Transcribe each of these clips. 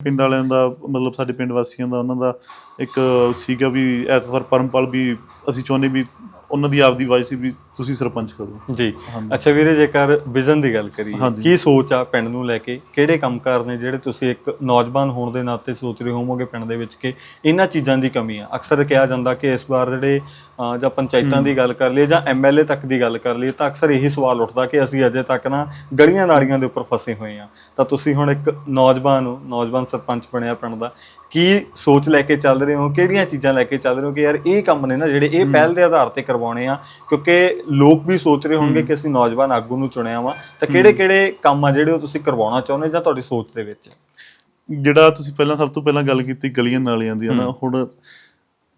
ਪਿੰਡ ਵਾਲਿਆਂ ਦਾ, ਮਤਲਬ ਸਾਡੇ ਪਿੰਡ ਵਾਸੀਆਂ ਦਾ, ਉਹਨਾਂ ਦਾ ਇੱਕ ਸੀਗਾ ਵੀ ਐਤਵਾਰ ਪਰਮਪਾਲ ਵੀ ਅਸੀਂ ਚਾਹੁੰਦੇ ਵੀ ਉਹਨਾਂ ਦੀ ਆਪਦੀ ਵਾਈਸ ਸੀ ਵੀ ਤੁਸੀਂ ਸਰਪੰਚ ਕਰੋ। ਜੀ। ਅੱਛਾ ਵੀਰੇ ਜੇਕਰ ਵਿਜ਼ਨ ਦੀ ਗੱਲ ਕਰੀਏ। ਕੀ ਸੋਚ ਆ ਪਿੰਡ ਨੂੰ ਲੈ ਕੇ? ਕਿਹੜੇ ਕੰਮਕਾਰ ਨੇ ਜਿਹੜੇ ਤੁਸੀਂ ਇੱਕ ਨੌਜਵਾਨ ਹੋਣ ਦੇ ਨਾਤੇ ਸੋਚ ਰਹੇ ਹੋਵੋਗੇ ਪਿੰਡ ਦੇ ਵਿੱਚ ਕਿ ਇਹਨਾਂ ਚੀਜ਼ਾਂ ਦੀ ਕਮੀ ਆ? ਅਕਸਰ ਕਿਹਾ ਜਾਂਦਾ ਕਿ ਇਸ ਵਾਰ ਜਿਹੜੇ ਜਾਂ ਪੰਚਾਇਤਾਂ ਦੀ ਗੱਲ ਕਰ ਲਈਏ ਜਾਂ ਐਮਐਲਏ ਤੱਕ ਦੀ ਗੱਲ ਕਰ ਲਈਏ ਤਾਂ ਅਕਸਰ ਇਹੀ ਸਵਾਲ ਉੱਠਦਾ ਕਿ ਅਸੀਂ ਅਜੇ ਤੱਕ ਨਾ ਗਲੀਆਂ ਨਾਲੀਆਂ ਦੇ ਉੱਪਰ ਫਸੇ ਹੋਏ ਆ। ਤਾਂ ਤੁਸੀਂ ਹੁਣ ਇੱਕ ਨੌਜਵਾਨ ਹੋ ਨੌਜਵਾਨ ਸਰਪੰਚ ਬਣਿਆ ਪਿੰਡ ਦਾ ਕੀ ਸੋਚ ਲੈ ਕੇ ਚੱਲ ਰਹੇ ਹੋ? ਕਿਹੜੀਆਂ ਚੀਜ਼ਾਂ ਲੈ ਕੇ ਚੱਲ ਰਹੇ ਹੋ ਕਿ ਯਾਰ ਇਹ ਕੰਮ ਨੇ ਨਾ ਜਿਹੜੇ ਇਹ ਪਹਿਲ ਦੇ ਆਧਾਰ ਤੇ ਕਰਵਾਉਣੇ ਆ? ਕਿਉਂਕਿ ਲੋਕ ਵੀ ਸੋਚ ਰਹੇ ਹੋਣਗੇ ਕਿ ਅਸੀਂ ਨੌਜਵਾਨ ਆਗੂ ਨੂੰ ਚੁਣਿਆ ਵਾ। ਤਾਂ ਕਿਹੜੇ ਕਿਹੜੇ ਕੰਮ ਆ ਜਿਹੜੇ ਉਹ ਤੁਸੀਂ ਕਰਵਾਉਣਾ ਚਾਹੁੰਦੇ ਜਾਂ ਤੁਹਾਡੀ ਸੋਚ ਦੇ ਵਿੱਚ? ਜਿਹੜਾ ਤੁਸੀਂ ਪਹਿਲਾਂ ਸਭ ਤੋਂ ਪਹਿਲਾਂ ਗੱਲ ਕੀਤੀ ਗਲੀਆਂ ਨਾਲੀਆਂ ਦੀ ਨਾ ਹੁਣ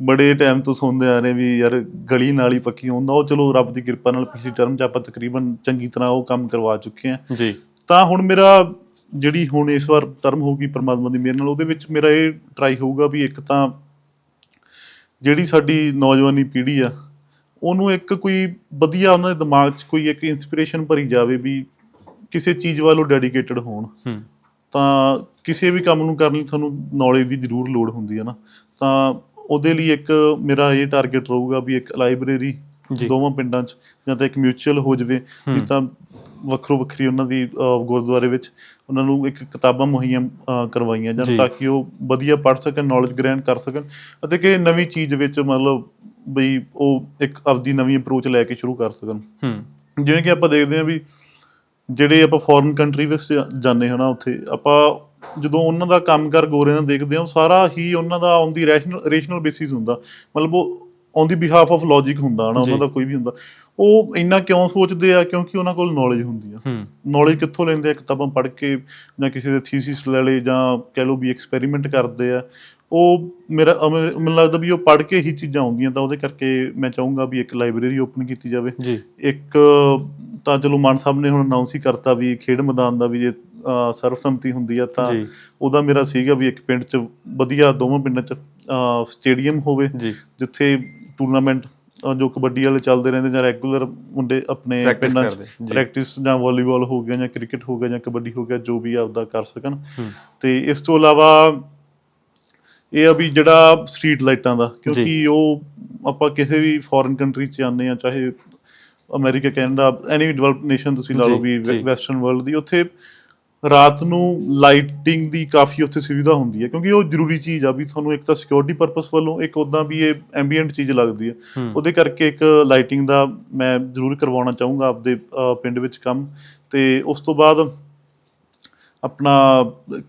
ਬੜੇ ਟਾਈਮ ਤੋਂ ਸੁਣਦੇ ਆ ਰਹੇ ਵੀ ਯਾਰ ਗਲੀ ਨਾਲੀ ਪੱਕੀ ਹੁੰਦਾ ਉਹ ਚਲੋ ਰੱਬ ਦੀ ਕਿਰਪਾ ਨਾਲ ਪਿਛਲੀ ਟਰਮ 'ਚ ਆਪਾਂ ਤਕਰੀਬਨ ਚੰਗੀ ਤਰ੍ਹਾਂ ਉਹ ਕੰਮ ਕਰਵਾ ਚੁੱਕੇ ਆ। ਜੀ। ਤਾਂ ਹੁਣ ਮੇਰਾ ਜਿਹੜੀ ਹੁਣ ਇਸ ਵਾਰ ਟਰਮ ਹੋਊਗੀ ਪਰਮਾਤਮਾ ਦੀ ਮਿਹਰ ਨਾਲ ਉਹਦੇ ਵਿੱਚ ਮੇਰਾ ਇਹ ਟਰਾਈ ਹੋਊਗਾ ਵੀ ਇੱਕ ਤਾਂ ਜਿਹੜੀ ਸਾਡੀ ਨੌਜਵਾਨੀ ਪੀੜ੍ਹੀ ਆ ਉਹਨੂੰ ਇੱਕ ਕੋਈ ਵਧੀਆ ਉਹਨਾਂ ਦੇ ਦਿਮਾਗ 'ਚ ਕੋਈ ਇੱਕ ਇਨਸਪੀਰੇਸ਼ਨ ਭਰੀ ਜਾਵੇ ਵੀ ਕਿਸੇ ਚੀਜ਼ ਵੱਲੋਂ ਡੈਡੀਕੇਟਡ ਹੋਣ। ਹੂੰ। ਤਾਂ ਕਿਸੇ ਵੀ ਕੰਮ ਨੂੰ ਕਰਨ ਲਈ ਤੁਹਾਨੂੰ ਨੌਲੇਜ ਦੀ ਜ਼ਰੂਰ ਲੋੜ ਹੁੰਦੀ ਹੈ ਨਾ। ਤਾਂ ਉਹਦੇ ਲਈ ਇੱਕ ਮੇਰਾ ਇਹ ਟਾਰਗੇਟ ਰਹੂਗਾ ਵੀ ਇੱਕ ਲਾਇਬ੍ਰੇਰੀ। ਦੋਵਾਂ ਪਿੰਡਾਂ 'ਚ ਜਾਂ ਤਾਂ ਇੱਕ ਮਿਊਚੁਅਲ ਹੋ ਜਵੇ। ਵੀ ਤਾਂ ਵੱਖਰੋ ਵੱਖਰੀ ਉਹਨਾਂ ਦੀ ਗੁਰਦੁਆਰੇ ਵਿੱਚ ਉਹਨਾਂ ਨੂੰ ਇੱਕ ਕਿਤਾਬਾਂ ਮੁਹੱਈਆ ਕਰਵਾਈਆਂ ਜੀ। ਜਾਣ ਤਾਂ ਕਿ ਉਹ ਵਧੀਆ ਪੜ੍ਹ ਸਕਣ ਨੌਲੇਜ ਗ੍ਰਹਿਣ ਕਰ ਸਕਣ ਅਤੇ ਕਿ ਨਵੀਂ ਚੀਜ਼ ਵਿੱਚ ਮਤਲਬ ਬਈ ਉਹ ਇੱਕ ਆਪਦੀ ਨਵੀਂ ਅਪਰੋਚ ਲੈ ਕੇ ਸ਼ੁਰੂ ਕਰ ਸਕਣ। ਹੂੰ। ਜਿਵੇਂ ਕਿ ਆਪਾਂ ਦੇਖਦੇ ਹਾਂ ਵੀ ਜਿਹੜੇ ਆਪਾਂ ਫੋਰਨ ਕੰਟਰੀ ਵਿੱਚ ਜਾਂਦੇ ਹਨਾ ਉੱਥੇ ਆਪਾਂ ਜਦੋਂ ਉਹਨਾਂ ਦਾ ਕੰਮਕਾਰ ਗੋਰਿਆਂ ਦਾ ਦੇਖਦੇ ਹਾਂ ਉਹ ਸਾਰਾ ਹੀ ਉਹਨਾਂ ਦਾ on the rational rational basis ਹੁੰਦਾ। ਮਤਲਬ ਉਹ on the behalf of logic ਹੁੰਦਾ ਹਨਾ ਉਹਨਾਂ। ਦਾ ਕੋਈ ਵੀ ਹੁੰਦਾ। ਉਹ ਇੰਨਾ ਕਿਉਂ ਸੋਚਦੇ ਆ? ਕਿਉਂਕਿ ਉਹਨਾਂ ਕੋਲ ਨੌਲੇਜ ਹੁੰਦੀ ਆ। ਨੌਲੇਜ ਕਿੱਥੋਂ ਲੈਂਦੇ ਆ? ਕਿਤਾਬਾਂ ਪੜ੍ਹ ਕੇ ਜਾਂ ਕਿਸੇ ਦੇ ਥੀਸਿਸ ਲੈ ਲਏ ਜਾਂ ਕਹਿ ਲਓ ਵੀ ਐਕਸਪੈਰੀਮੈਂਟ ਕਰਦੇ ਆ। ਉਹ ਮੇਰਾ ਮੈਨੂੰ ਲੱਗਦਾ ਵੀ ਉਹ ਪੜ੍ਹ ਕੇ ਹੀ ਚੀਜ਼ਾਂ ਆਉਂਦੀਆਂ ਤਾਂ ਉਹਦੇ ਕਰਕੇ ਮੈਂ ਚਾਹੂੰਗਾ ਵੀ ਇੱਕ ਲਾਇਬ੍ਰੇਰੀ ਓਪਨ ਕੀਤੀ ਜਾਵੇ। ਜੀ। ਇੱਕ ਤਾਂ ਚਲੋ ਮਾਨ ਸਾਹਿਬ ਨੇ ਹੁਣ ਅਨਾਉਂਸ ਹੀ ਕਰਤਾ ਵੀ ਖੇਡ ਮੈਦਾਨ ਦਾ ਵੀ ਜੇ ਅਹ, ਸਰਬਸੰਮਤੀ ਹੁੰਦੀ ਆ ਤਾਂ ਜੀ। ਉਹਦਾ ਮੇਰਾ ਸੀਗਾ ਵੀ ਇੱਕ ਪਿੰਡ 'ਚ ਵਧੀਆ ਦੋਵਾਂ ਪਿੰਡਾਂ 'ਚ ਸਟੇਡੀਅਮ ਹੋਵੇ ਜੀ। ਜਿੱਥੇ ਟੂਰਨਾਮੈਂਟ ਜੋ ਕਬੱਡੀ ਵਾਲੇ ਚੱਲਦੇ ਰਹਿੰਦੇ ਜਾਂ ਰੈਗੂਲਰ ਮੁੰਡੇ ਆਪਣੇ Practice ਪਿੰਡਾਂ ਕਰਦੇ, 'ਚ ਜੀ। ਪ੍ਰੈਕਟਿਸ ਜਾਂ ਵਾਲੀਬਾਲ ਹੋ ਗਿਆ ਜਾਂ ਕ੍ਰਿਕਟ ਹੋ ਗਿਆ ਜਾਂ ਕਬੱਡੀ ਹੋ ਗਿਆ ਜੋ ਵੀ ਆਪਦਾ ਕਰ ਸਕਣ। ਹੂੰ। ਤੇ ਇਸ ਤੋਂ ਇਲਾਵਾ ਇਹ ਆ ਵੀ ਜਿਹੜਾ ਸਟਰੀਟ ਲਾਈਟਾਂ ਦਾ ਕਿਉਂਕਿ ਉਹ ਆਪਾਂ ਕਿਸੇ ਵੀ ਫੋਰਨ ਕੰਟਰੀ ਚ ਜਾਂਦੇ ਆ ਚਾਹੇ ਅਮਰੀਕਾ ਕੈਨੇਡਾ ਐਨੀ ਵੀ ਡਿਵੈਲਪਡ ਨੇਸ਼ਨ ਤੁਸੀਂ ਲਾ ਲਓ ਵੀ। ਵੈਸਟਰਨ ਵਰਲਡ ਦੀ ਉੱਥੇ ਰਾਤ ਨੂੰ ਲਾਈਟਿੰਗ ਦੀ ਕਾਫੀ ਉੱਥੇ ਸੁਵਿਧਾ ਹੁੰਦੀ ਹੈ ਕਿਉਂਕਿ ਉਹ ਜ਼ਰੂਰੀ ਚੀਜ਼ ਆ ਵੀ ਤੁਹਾਨੂੰ ਇੱਕ ਤਾਂ ਸਿਕਿਉਰਿਟੀ ਪਰਪਸ ਵੱਲੋਂ ਇੱਕ ਉਦਾਂ ਵੀ ਇਹ ਐਂਬੀਐਂਟ ਚੀਜ਼ ਲੱਗਦੀ ਹੈ। ਉਹਦੇ ਕਰਕੇ ਇੱਕ ਲਾਈਟਿੰਗ ਦਾ ਮੈਂ ਜ਼ਰੂਰ ਕਰਵਾਉਣਾ ਚਾਹੂੰਗਾ ਆਪਦੇ ਪਿੰਡ ਵਿੱਚ ਕੰਮ ਤੇ ਉਸ ਤੋਂ ਬਾਅਦ ਆਪਣਾ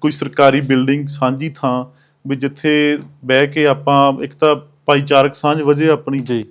ਕੋਈ ਸਰਕਾਰੀ ਬਿਲਡਿੰਗ ਸਾਂਝੀ ਥਾਂ ਵੀ ਜਿੱਥੇ ਬਹਿ ਕੇ ਆਪਾਂ ਇੱਕ ਤਾਂ ਭਾਈਚਾਰਕ ਸਾਂਝ ਵਜੇ ਆਪਣੀ ਜੀ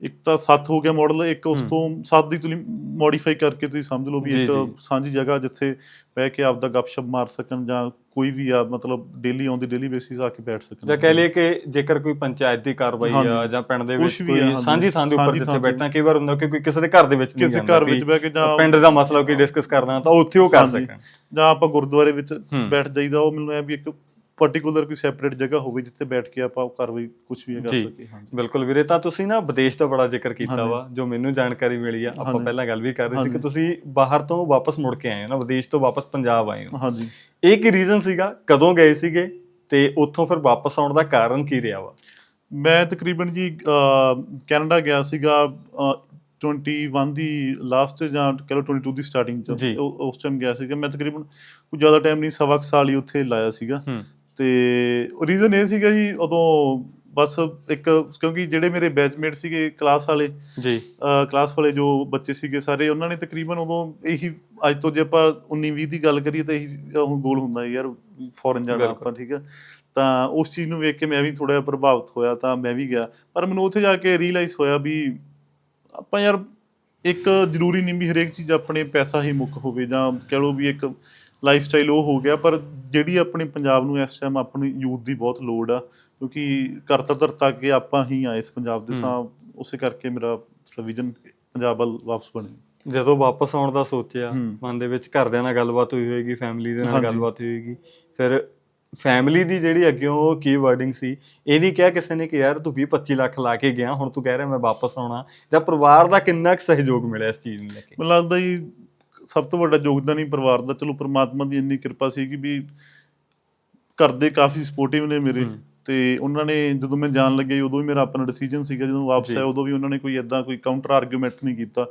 ਇੱਕ ਤਾਂ ਸੱਤ ਹੋ ਗਿਆ ਮਾਡਲ ਇੱਕ ਉਸ ਤੋਂ ਸੱਤ ਦੀ ਤੁਸੀਂ ਮੋਡੀਫਾਈ ਕਰਕੇ ਤੁਸੀਂ ਸਮਝ ਲਓ ਵੀ ਇੱਕ। ਸਾਂਝੀ ਜਗ੍ਹਾ ਜਿੱਥੇ ਬਹਿ ਕੇ ਆਪਦਾ ਗੱਪਸ਼ਪ ਮਾਰ ਸਕਣ ਜਾਂ ਕੋਈ ਵੀ ਆ ਮਤਲਬ daily on the daily basis ਆ ਕੇ ਬੈਠ ਸਕਣ ਜਾਂ ਕਹਿ ਲਈਏ ਕਿ ਜੇਕਰ ਕੋਈ ਪੰਚਾਇਤ ਦੀ ਕਾਰਵਾਈ ਆ। ਜਾਂ ਪਿੰਡ ਦੇ ਵਿੱਚ ਕੋਈ। ਸਾਂਝੀ ਥਾਂ ਦੇ ਉੱਪਰ ਜਿੱਥੇ। ਬੈਠਣਾ ਕਈ ਵਾਰ ਹੁੰਦਾ ਕਿ ਕੋਈ ਕਿਸੇ ਦੇ ਘਰ ਦੇ ਵਿੱਚ ਨਹੀਂ ਕਿਸੇ ਜਾਂਦਾ ਘਰ ਵਿੱਚ ਬਹਿ ਕੇ ਜਾਂ ਪਿੰਡ ਦਾ ਮਸਲਾ ਕੋਈ ਡਿਸਕਸ ਕਰਨਾ ਤਾਂ ਉੱਥੇ ਉਹ ਕਰ। ਸਕਣ ਜਾਂ ਆਪਾਂ ਗੁਰਦੁਆਰੇ ਵਿੱਚ। ਬੈਠ ਜਾਈਦਾ ਉਹ ਮੈਨੂੰ ਐ ਵੀ ਇੱਕ ਪਾਰਟਿਕੂਲਰ ਕੋਈ ਸੈਪਰੇਟ ਜਗ੍ਹਾ ਹੋਵੇ ਜਿੱਥੇ ਬੈਠ ਕੇ ਆਪਾਂ ਕਾਰਵਾਈ ਕੁਝ ਵੀ ਕਰ ਸਕੀਏ ਹਾਂਜੀ। ਬਿਲਕੁਲ ਵੀਰੇ ਤਾਂ ਤੁਸੀਂ ਨਾ ਵਿਦੇਸ਼ ਦਾ ਬੜਾ ਜ਼ਿਕਰ ਕੀਤਾ। ਵਾ ਜੋ ਮੈਨੂੰ ਜਾਣਕਾਰੀ ਮਿਲੀ ਆ ਆਪਾਂ। ਪਹਿਲਾਂ ਗੱਲ ਵੀ ਕਰ ਰਹੇ ਸੀ ਕਿ। ਤੁਸੀਂ ਬਾਹਰ ਤੋਂ ਵਾਪਸ ਮੁੜ ਕੇ ਆਏ ਹੋ ਨਾ ਵਿਦੇਸ਼ ਤੋਂ ਵਾਪਸ ਪੰਜਾਬ ਆਏ ਹੋ। ਹਾਂਜੀ। ਇਹ ਕੀ ਰੀਜ਼ਨ ਸੀਗਾ? ਕਦੋਂ ਗਏ ਸੀਗੇ? ਤੇ ਉੱਥੋਂ ਫਿਰ ਵਾਪਸ ਆਉਣ ਦਾ ਕਾਰਨ ਕੀ ਰਿਹਾ ਵਾ? ਮੈਂ ਤਕਰੀਬਨ ਜੀ ਕੈਨੇਡਾ ਗਿਆ ਸੀਗਾ ਅਹ, 21 ਦੀ ਲਾਸਟ ਜਾਂ ਕਹ ਲਓ 22 ਦੀ ਸਟਾਰਟਿੰਗ ਚ। ਉਸ ਟਾਈਮ ਗਿਆ ਸੀਗਾ। ਮੈਂ ਤਕਰੀਬਨ ਕੋਈ ਜ਼ਿਆਦਾ ਟਾਈਮ ਨਹੀਂ ਸਵਾ ਕੁ ਸਾਲ ਹੀ ਉੱਥੇ ਲਾਇਆ ਸੀਗਾ। ਤੇ ਰੀਜ਼ਨ ਇਹ ਸੀਗਾ ਜੀ ਉਦੋਂ ਬਸ ਇੱਕ ਕਿਉਂਕਿ ਜਿਹੜੇ ਮੇਰੇ ਬੈਚਮੇਟ ਸੀਗੇ ਕਲਾਸ ਵਾਲੇ ਜੀ। ਕਲਾਸ ਵਾਲੇ ਜੋ ਬੱਚੇ ਸੀਗੇ ਸਾਰੇ ਉਹਨਾਂ ਨੇ ਤਕਰੀਬਨ ਉਦੋਂ ਇਹੀ ਅੱਜ ਤੋਂ ਜੇ ਆਪਾਂ 19 20 ਦੀ ਗੱਲ ਕਰੀਏ ਤਾਂ ਇਹੀ ਉਹ ਗੋਲ ਹੁੰਦਾ ਯਾਰ ਫੋਰਨ ਜਾਣਾ। ਆਪਾਂ ਠੀਕ ਹੈ ਤਾਂ ਉਸ ਚੀਜ਼ ਨੂੰ ਵੇਖ ਕੇ ਮੈਂ ਵੀ ਥੋੜਾ ਜਿਹਾ ਪ੍ਰਭਾਵਿਤ ਹੋਇਆ ਤਾਂ ਮੈਂ ਵੀ ਗਿਆ। ਪਰ ਮੈਨੂੰ ਉੱਥੇ ਜਾ ਕੇ ਰੀਅਲਾਈਜ਼ ਹੋਇਆ ਵੀ ਆਪਾਂ ਯਾਰ ਇੱਕ ਜ਼ਰੂਰੀ ਨਹੀਂ ਵੀ ਹਰੇਕ ਚੀਜ਼ ਆਪਣੇ ਪੈਸਾ ਹੀ ਮੁੱਖ ਹੋਵੇ ਜਾਂ ਕਹਿ ਲਓ ਵੀ ਇੱਕ ਲਾਈਫ ਸਟਾਈਲ ਉਹ ਹੋ ਗਿਆ ਪਰ ਜਿਹੜੀ ਆਪਣੇ ਪੰਜਾਬ ਨੂੰ ਇਸ ਟਾਈਮ ਆਪਣੀ ਯੂਥ ਦੀ ਬਹੁਤ ਲੋੜ ਆ ਕਿਉਂਕਿ ਕਰਤਾ ਧਰਤਾ ਕੇ ਆਪਾਂ ਹੀ ਆ ਇਸ ਪੰਜਾਬ ਦੇ ਹੂੰ। ਸਾਂ ਉਸੇ ਕਰਕੇ ਮੇਰਾ ਵਿਜ਼ਨ ਪੰਜਾਬ ਵੱਲ ਵਾਪਸ ਬਣੇ ਜਦੋਂ ਵਾਪਸ ਆਉਣ ਦਾ ਸੋਚਿਆ। ਮਨ ਦੇ ਵਿੱਚ ਘਰਦਿਆਂ ਨਾਲ ਗੱਲਬਾਤ ਹੋਈ ਹੋਏਗੀ ਫੈਮਿਲੀ ਦੇ ਨਾਲ। ਗੱਲਬਾਤ ਹੋਈ ਹੋਏਗੀ ਫਿਰ ਫੈਮਿਲੀ ਦੀ ਜਿਹੜੀ ਅੱਗਿਓਂ ਕੀ ਵਰਡਿੰਗ ਸੀ ਇਹ ਨਹੀਂ ਕਿਹਾ ਕਿਸੇ ਨੇ ਕਿ ਯਾਰ ਤੂੰ 20 25 ਲੱਖ ਲਾ ਕੇ ਗਿਆ ਹੁਣ ਤੂੰ ਕਹਿ ਰਿਹਾ ਮੈਂ ਵਾਪਸ ਆਉਣਾ ਜਾਂ ਪਰਿਵਾਰ ਦਾ ਕਿੰਨਾ ਕੁ ਸਹਿਯੋਗ ਮਿਲਿਆ ਇਸ ਚੀਜ਼ ਨੂੰ ਲੈ ਕੇ ਮੈਨੂੰ ਲੱਗਦਾ ਜੀ ਸਭ ਤੋਂ ਵੱਡਾ ਯੋਗਦਾਨ ਹੀ ਪਰਿਵਾਰ ਦਾ ਚਲੋ ਪ੍ਰਮਾਤਮਾ ਦੀ ਇੰਨੀ ਕਿਰਪਾ ਸੀ ਕਿ ਵੀ ਘਰ ਦੇ ਕਾਫੀ ਸਪੋਰਟਿਵ ਨੇ ਮੇਰੇ। ਤੇ ਉਹਨਾਂ ਨੇ ਜਦੋਂ ਮੈਂ ਜਾਣ ਲੱਗਿਆ ਉਦੋਂ ਵੀ ਮੇਰਾ ਆਪਣਾ ਡਿਸੀਜਨ ਸੀਗਾ ਜਦੋਂ ਵਾਪਸ। ਆਇਆ ਉਦੋਂ ਵੀ ਉਹਨਾਂ ਨੇ ਕੋਈ ਐਦਾਂ ਕੋਈ ਕਾਊਂਟਰ ਆਰਗੂਮੈਂਟ ਨਹੀਂ ਕੀਤਾ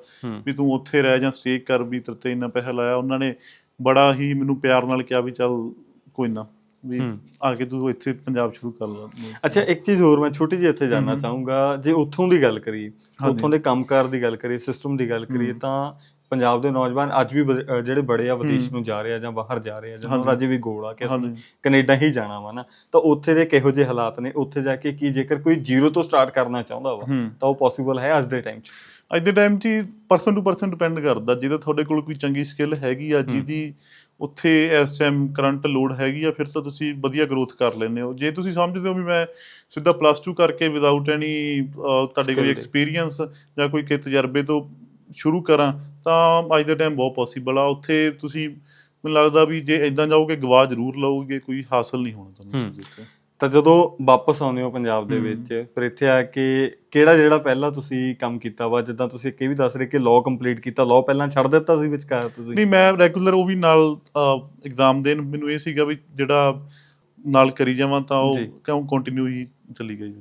ਵੀ ਤੂੰ ਉੱਥੇ ਰਹਿ ਜਾਂ ਸਟੇ ਕਰ ਵੀ ਤੇਰੇ ਤੇ ਇੰਨਾ ਪੈਸਾ ਲਾਇਆ ਉਹਨਾਂ ਨੇ ਬੜਾ ਹੀ ਮੈਨੂੰ ਪਿਆਰ ਨਾਲ ਕਿਹਾ ਵੀ ਚੱਲ ਕੋਈ ਨਾ ਵੀ। ਆ ਕੇ ਤੂੰ ਇੱਥੇ ਪੰਜਾਬ ਸ਼ੁਰੂ ਕਰ ਲੈ ਅੱਛਾ ਇੱਕ ਚੀਜ਼ ਹੋਰ ਮੈਂ ਛੋਟੀ ਜਿਹੀ ਇੱਥੇ ਜਾਨਣਾ। ਚਾਹੂੰਗਾ ਜੇ ਉੱਥੋਂ ਦੀ ਗੱਲ ਕਰੀਏ। ਉੱਥੋਂ ਦੇ ਕੰਮਕਾਰ ਦੀ ਗੱਲ ਕਰੀਏ ਸਿਸਟਮ ਦੀ ਗੱਲ ਕਰੀਏ। ਤਾਂ ਪੰਜਾਬ ਦੇ ਨੌਜਵਾਨ ਅੱਜ ਵੀ ਜਿਹੜੇ ਬੜੇ ਆ ਵਿਦੇਸ਼। ਨੂੰ ਜਾ ਰਹੇ ਆ ਜਾਂ ਬਾਹਰ ਜਾ ਰਹੇ ਆ ਜਾਂ ਹਾਂਜੀ। ਉਹਨਾਂ ਦਾ ਅਜੇ ਵੀ ਗੋਲ ਆ ਕਿ ਅਸੀਂ ਹਾਂਜੀ ਕੈਨੇਡਾ ਹੀ ਜਾਣਾ ਵਾ ਨਾ ਤਾਂ ਉੱਥੇ ਦੇ ਕਿਹੋ ਜਿਹੇ ਹਾਲਾਤ ਨੇ ਉੱਥੇ ਜਾ ਕੇ ਕੀ ਜੇਕਰ ਕੋਈ ਜ਼ੀਰੋ ਤੋਂ ਸਟਾਰਟ ਕਰਨਾ ਚਾਹੁੰਦਾ ਵਾ ਹੂੰ ਤਾਂ ਉਹ ਪੋਸੀਬਲ ਹੈ ਅੱਜ ਦੇ ਟਾਈਮ 'ਚ ਅੱਜ ਦੇ ਟਾਈਮ 'ਚ ਪਰਸਨ ਟੂ ਪਰਸਨ ਡਿਪੈਂਡ ਕਰਦਾ ਜਿਹਦਾ ਤੁਹਾਡੇ ਕੋਲ ਕੋਈ ਚੰਗੀ ਸਕਿੱਲ ਹੈਗੀ ਆ। ਜਿਹਦੀ ਉੱਥੇ ਇਸ ਟਾਈਮ ਕਰੰਟ ਲੋਡ ਹੈਗੀ ਆ ਫਿਰ ਤਾਂ ਤੁਸੀਂ ਵਧੀਆ ਗਰੋਥ ਕਰ ਲੈਂਦੇ ਹੋ ਜੇ ਤੁਸੀਂ ਸਮਝਦੇ ਹੋ ਵੀ ਮੈਂ ਸਿੱਧਾ ਪਲੱਸ 2 ਕਰਕੇ ਵਿਦਆਊਟ ਐਨੀ ਤੁਹਾਡੇ Skill ਕੋਈ ਦੇ। ਐਕਸਪੀਰੀਅੰਸ ਜਾਂ ਕੋਈ ਕਿ ਤਜਰਬੇ ਤੋਂ ਸ਼ੁਰੂ ਕਰਾਂ ਤਾਂ ਅੱਜ ਦੇ ਟਾਈਮ ਬਹੁਤ ਪੋਸੀਬਲ ਆ ਉੱਥੇ ਤੁਸੀਂ ਮੈਨੂੰ ਲੱਗਦਾ ਵੀ ਜੇ ਇਦਾਂ ਜਾਓਗੇ ਗਵਾ ਜ਼ਰੂਰ ਲਓਗੇ ਕੋਈ ਹਾਸਲ ਨਹੀਂ ਹੋਣਾ ਤੁਹਾਨੂੰ। ਚੀਜ਼। ਤਾਂ ਜਦੋਂ ਵਾਪਸ ਆਉਂਦੇ ਹੋ ਪੰਜਾਬ ਦੇ। ਵਿੱਚ ਫਿਰ ਇੱਥੇ ਆ ਕੇ ਕਿਹੜਾ ਜਿਹੜਾ ਪਹਿਲਾਂ ਤੁਸੀਂ ਕੰਮ ਕੀਤਾ ਵਾ ਜਿੱਦਾਂ ਤੁਸੀਂ ਇੱਕ ਇਹ ਵੀ ਦੱਸ ਰਹੇ ਕਿ ਲਾਅ ਕੰਪਲੀਟ ਕੀਤਾ ਲਾਅ ਪਹਿਲਾਂ ਛੱਡ ਦਿੱਤਾ ਸੀ ਵਿਚਕਾਰ ਤੁਸੀਂ ਨਹੀਂ ਮੈਂ ਰੈਗੂਲਰ ਉਹ ਵੀ ਨਾਲ ਐਗਜ਼ਾਮ ਦੇਣ ਮੈਨੂੰ ਇਹ ਸੀਗਾ ਵੀ ਜਿਹੜਾ ਨਾਲ ਕਰੀ ਜਾਵਾਂ ਤਾਂ ਉਹ। ਕਿਉਂ ਕੰਟੀਨਿਊ ਹੀ ਚੱਲੀ ਗਈ